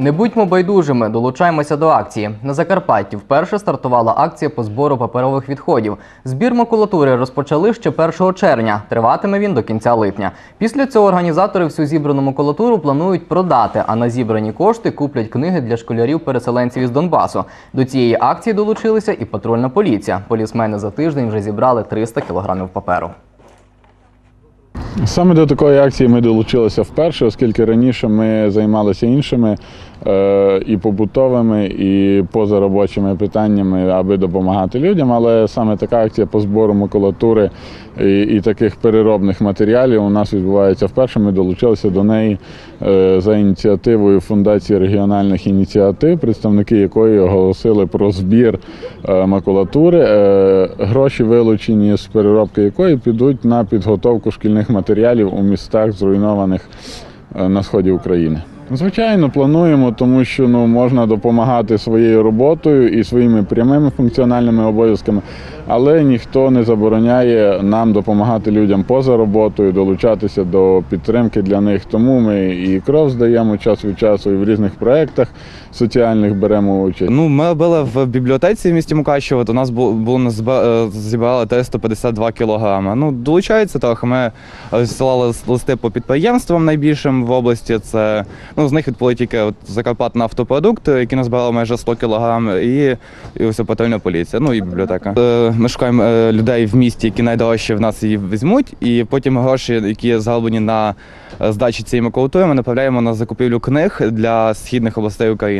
Не будьмо байдужими, долучаємося до акції. На Закарпатті вперше стартувала акція по збору паперових відходів. Збір макулатури розпочали ще 1 червня. Триватиме він до кінця липня. Після цього організатори всю зібрану макулатуру планують продати, а на зібрані кошти куплять книги для школярів-переселенців із Донбасу. До цієї акції долучилися і патрульна поліція. Полісмени за тиждень вже зібрали 300 кілограмів паперу. Саме до такої акції ми долучилися вперше, оскільки раніше ми займалися іншими е, і побутовими, і позаробочими питаннями, аби допомагати людям. Але саме така акція по збору макулатури і, таких переробних матеріалів у нас відбувається вперше. Ми долучилися до неї е, за ініціативою Фундації регіональних ініціатив, представники якої оголосили про збір е, макулатури. Гроші, вилучені з переробки якої підуть на підготовку шкільних матеріалів у містах, зруйнованих е, на сході України. Звичайно, плануємо, тому що ну можна допомагати своєю роботою і своїми прямими функціональними обов'язками, але ніхто не забороняє нам допомагати людям поза роботою, долучатися до підтримки для них. Тому ми і кров здаємо час від часу, і в різних проєктах соціальних беремо участь. Ну, ми робили в бібліотеці в місті Мукачево, то нас було, було е, зібрали 352 кілограми. Ну, долучається трохи. Ми е, зсилали листи по підприємствам найбільшим в області. Це ну, з них відповіли тільки от Закарпатна автопродукт, який назбирав майже 100 кілограм, і, і ось патрульна поліція, ну і бібліотека. Е, Ми шукаємо е, людей в місті, які найдорожче в нас її візьмуть, і потім гроші, які зароблені на е, здачі цієї макулатури, ми направляємо на закупівлю книг для східних областей України.